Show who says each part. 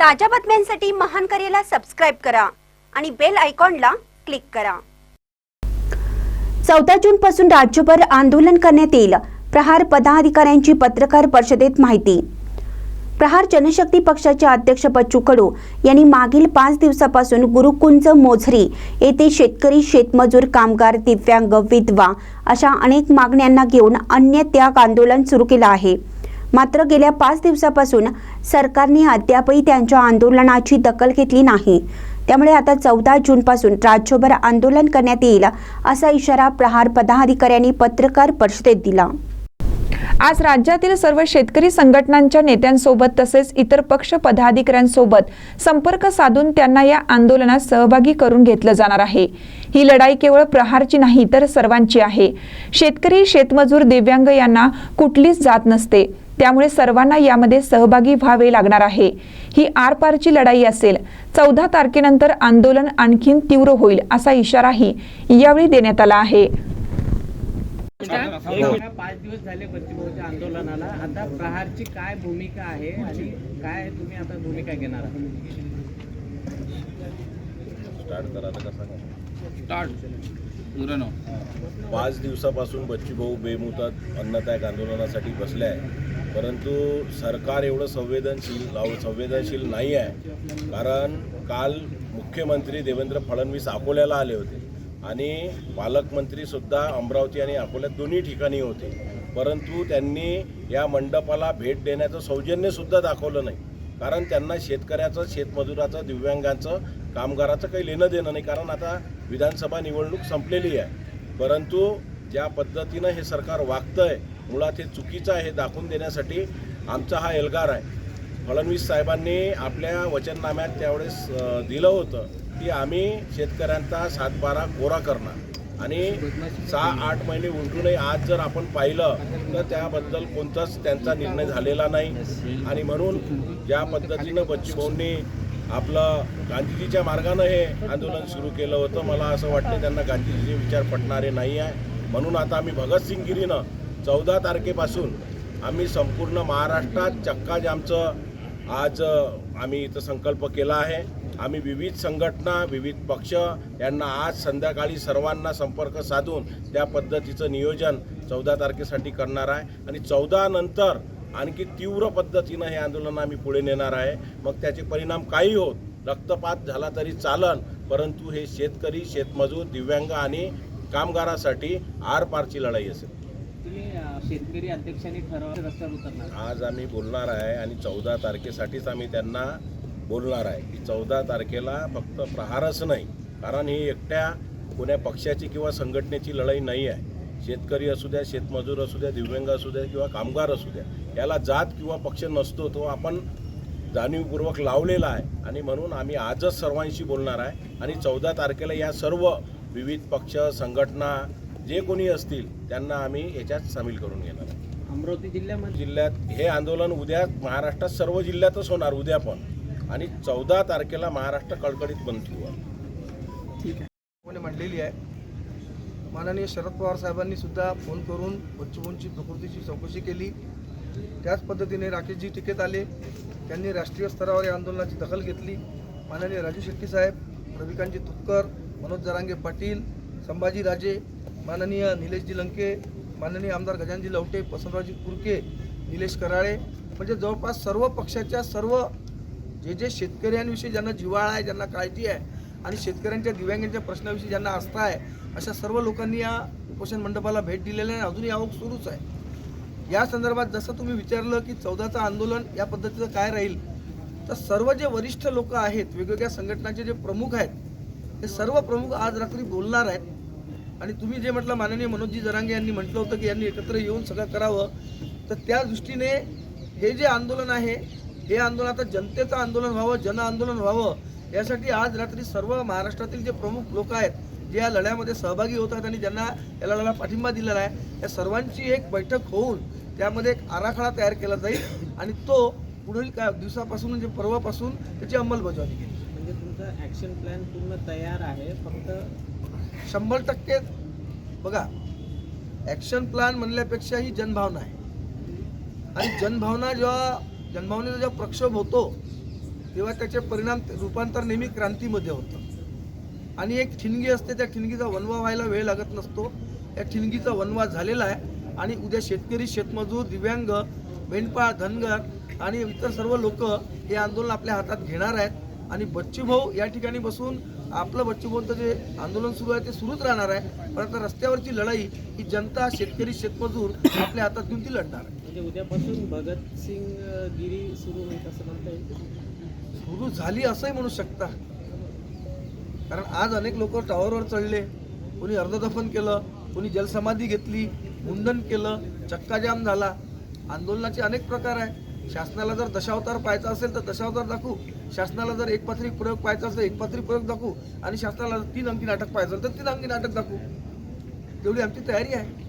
Speaker 1: ताज्या बातम्यांसाठी महान करेला सबस्क्राईब करा आणि बेल आयकॉनला क्लिक करा.
Speaker 2: चौदा जून पासून राज्यभर आंदोलन करण्यात येईल. प्रहार पदाधिकाऱ्यांची पत्रकार परिषदेत माहिती. प्रहार जनशक्ती पक्षाचे अध्यक्ष बच्चू कडू यांनी मागील पाच दिवसापासून गुरुकुंज मोझरी येथे शेतकरी शेतमजूर कामगार दिव्यांग विधवा अशा अनेक मागण्यांना घेऊन अन्य त्याग आंदोलन सुरू केलं आहे. मात्र गेल्या पाच दिवसापासून सरकारने अद्यापही त्यांच्या आंदोलनाची दखल घेतली नाही. त्यामुळे आता चौदा जूनपासून राज्यभर आंदोलन करण्यात येईल असा इशारा प्रहार पदाधिकाऱ्यांनी पत्रकार परिषदेत दिला.
Speaker 3: आज राज्यातील सर्व शेतकरी संघटनांच्या नेत्यांसोबत तसेच इतर पक्ष पदाधिकाऱ्यांसोबत संपर्क साधून त्यांना या आंदोलनात सहभागी करून घेतलं जाणार आहे. ही लढाई केवळ प्रहारची नाही तर सर्वांची आहे. शेतकरी शेतमजूर दिव्यांग यांना कुठलीच जात नसते. त्यामुळे सर्वांना यामध्ये सहभागी व्हावे लागणार आहे. ही आरपारची लढाई असेल चौदा तारखेनंतर आंदोलन आणखीन तीव्र होईल असा इशाराही यावेळी देण्यात आला आहे.
Speaker 4: पाच दिवस झाले बच्चूभाऊच्या आंदोलनाला. आता प्रहारची काय भूमिका आहे आणि काय तुम्ही आता भूमिका घेणार आहात?
Speaker 5: स्टार्ट करा तर कसा
Speaker 4: स्टार्ट.
Speaker 5: पाच दिवसापासून बच्चूभाऊ बेमुदत अन्नत्याग आंदोलनासाठी बसले आहे परंतु सरकार एवढं संवेदनशील लाव- संवेदनशील नाही आहे. कारण काल मुख्यमंत्री देवेंद्र फडणवीस अकोल्याला आले होते. आणि पालकमंत्रीसुद्धा अमरावती आणि अकोल्यात दोन्ही ठिकाणी होते. परंतु त्यांनी या मंडपाला भेट देण्याचं सौजन्यसुद्धा दाखवलं नाही. कारण त्यांना शेतकऱ्याचं शेतमजुराचं दिव्यांगांचं कामगाराचं काही लेणं देणं नाही. कारण आता विधानसभा निवडणूक संपलेली आहे. परंतु ज्या पद्धतीनं हे सरकार वागतं आहे मुळात हे चुकीचं आहे हे दाखवून देण्यासाठी आमचा हा एल्गार आहे. फडणवीस साहेबांनी आपल्या वचननाम्यात त्यावेळेस दिलं होतं की आम्ही शेतकऱ्यांचा सातबारा कोरा करणार. आणि सहा आठ महिने उलटूनही आज जर आपण पाहिलं तर त्याबद्दल कोणताच त्यांचा निर्णय झालेला नाही. आणि म्हणून ज्या पद्धतीनं बच्चूभाऊंनी आपलं गांधीजीच्या मार्गानं हे आंदोलन सुरू केलं होतं मला असं वाटतं त्यांना गांधीजीचे विचार पटणारे नाही आहे. म्हणून आता आम्ही भगतसिंगगिरीनं चौदा तारखेपासून आम्ही संपूर्ण महाराष्ट्रात चक्काजामचं आज आम्ही इथं संकल्प केला आहे. आम्ही विविध संघटना विविध पक्ष यांना आज संध्याकाळी सर्वांना संपर्क साधून त्या पद्धतीचं नियोजन चौदा तारखेसाठी करणार आहे. आणि चौदा नंतर आणखी तीव्र पद्धतीनं हे आंदोलन आम्ही पुढे नेणार आहे. मग त्याचे परिणाम काही होत रक्तपात झाला तरी चालन परंतु हे शेतकरी शेतमजूर दिव्यांग आणि कामगारासाठी आरपारची लढाई असेल.
Speaker 4: शेतकरी अध्यक्षांनी ठरवलं रस्त्यावर उतरणार.
Speaker 5: आज आम्ही बोलणार आहे आणि चौदा तारखेसाठीच आम्ही त्यांना बोलणार आहे की चौदा तारखेला फक्त प्रहारच नाही कारण ही एकट्या कोण्या पक्षाची किंवा संघटनेची लढाई नाही आहे. शेतकरी असू द्या शेतमजूर असू द्या दिव्यांग असू द्या किंवा कामगार असू द्या याला जात किंवा पक्ष नसतो तो आपण जाणीवपूर्वक लावलेला आहे. आणि म्हणून आम्ही आजच सर्वांशी बोलणार आहे आणि चौदा तारखेला या सर्व विविध पक्ष संघटना जे कोणी असतील त्यांना आम्ही याच्यात सामील करून घेणार आहे.
Speaker 4: अमरावती जिल्ह्यामध्ये?
Speaker 5: जिल्ह्यात हे आंदोलन उद्या महाराष्ट्रात सर्व जिल्ह्यातच होणार उद्या पण. आणि चौदा तारखेला महाराष्ट्र कडकडीत बंद ठेवू
Speaker 6: कोणी मांडलेली आहे? माननीय शरद पवार साहेबांनी सुद्धा फोन करून बच्चूभाऊंची प्रकृतीची चौकशी केली. त्याच पद्धतीने राकेशजी टिकेत आले. त्यांनी राष्ट्रीय स्तरावर या आंदोलनाची दखल घेतली. माननीय राजू शेट्टी साहेब रविकांतजी तुपकर मनोज जरांगे पाटील संभाजी राजे माननीय निलेशजी लंके माननीय आमदार गजानजी लवटे वसंतरावजी कुरके निलेश कराळे म्हणजे जवळपास सर्व पक्षाच्या सर्व जे जे शेतकऱ्यांविषयी ज्यांना जिव्हाळा आहे ज्यांना काळजी आहे आणि शेतकऱ्यांच्या दिव्यांगांच्या प्रश्नाविषयी ज्यांना आस्था आहे अशा सर्व लोकांनी या उपोषण मंडपाला भेट दिलेली आहे आणि अजूनही आवक सुरूच आहे. या संदर्भात जसं तुम्ही विचारलं की चौदाचं आंदोलन या पद्धतीचं काय राहील तर सर्व जे वरिष्ठ लोक आहेत वेगवेगळ्या संघटनांचे जे प्रमुख आहेत ते सर्व प्रमुख आज रात्री बोलणार आहेत. आणि तुम्ही जे म्हटलं माननीय मनोजजी जरांगे यांनी म्हटलं होतं की यांनी एकत्र येऊन सगळं करावं तर त्या दृष्टीने हे जे आंदोलन आहे हे आंदोलन आता जनतेचं आंदोलन व्हावं जन आंदोलन व्हावं यासाठी आज रात्री सर्व महाराष्ट्रातील जे प्रमुख लोक आहेत जे या लढ्यामध्ये सहभागी होत आहेत आणि ज्यांना या लढ्याला पाठिंबा दिलेला आहे या सर्वांची एक बैठक होऊन त्यामध्ये एक आराखडा तयार केला जाईल आणि तो पुढील काय दिवसापासून म्हणजे परवापासून त्याची अंमलबजावणी केली
Speaker 4: म्हणजे तुमचा ॲक्शन प्लॅन पूर्ण तयार आहे फक्त
Speaker 6: शंभर टक्के बघा ॲक्शन प्लॅन म्हणल्यापेक्षा ही जनभावना आहे. आणि जनभावना जेव्हा जनभावनेचा जेव्हा प्रक्षोभ होतो तेव्हा त्याचे परिणाम रूपांतर नेहमी क्रांतीमध्ये होतं. आणि एक ठिणगी असते त्या ठिणगीचा वनवा व्हायला वेळ लागत नसतो. या ठिणगीचा वनवा झालेला आहे आणि उद्या शेतकरी शेतमजूर दिव्यांग मेंढपाळ धनगर आणि इतर सर्व लोक हे आंदोलन आपल्या हातात घेणार आहेत. आणि बच्चूभाऊ या ठिकाणी बसून आपलं बच्चूभाऊंचं जे आंदोलन सुरू आहे ते सुरूच राहणार आहे. पण आता रस्त्यावरची लढाई ही जनता शेतकरी शेतमजूर आपल्या हातात घेऊन ती लढणार आहे.
Speaker 4: म्हणजे उद्यापासून भगतसिंग गिरी सुरू होईल असं म्हणता येईल.
Speaker 6: सुरू झाली असंही म्हणू शकता. कारण आज अनेक लोक टॉवरवर चढले. कोणी अर्धदफन केलं कोणी जलसमाधी घेतली मुंडन केलं चक्काजाम झाला. आंदोलनाचे अनेक प्रकार आहे. शासनाला जर दशावतार पाहायचा असेल तर दशावतार दाखवू. शासनाला जर एकपात्री प्रयोग पाहायचा असेल एकपात्री प्रयोग दाखवू. आणि शासनाला जर तीन अंकी नाटक पाहायचं असेल तर तीन अंकी नाटक दाखवू. तेवढी आमची तयारी आहे.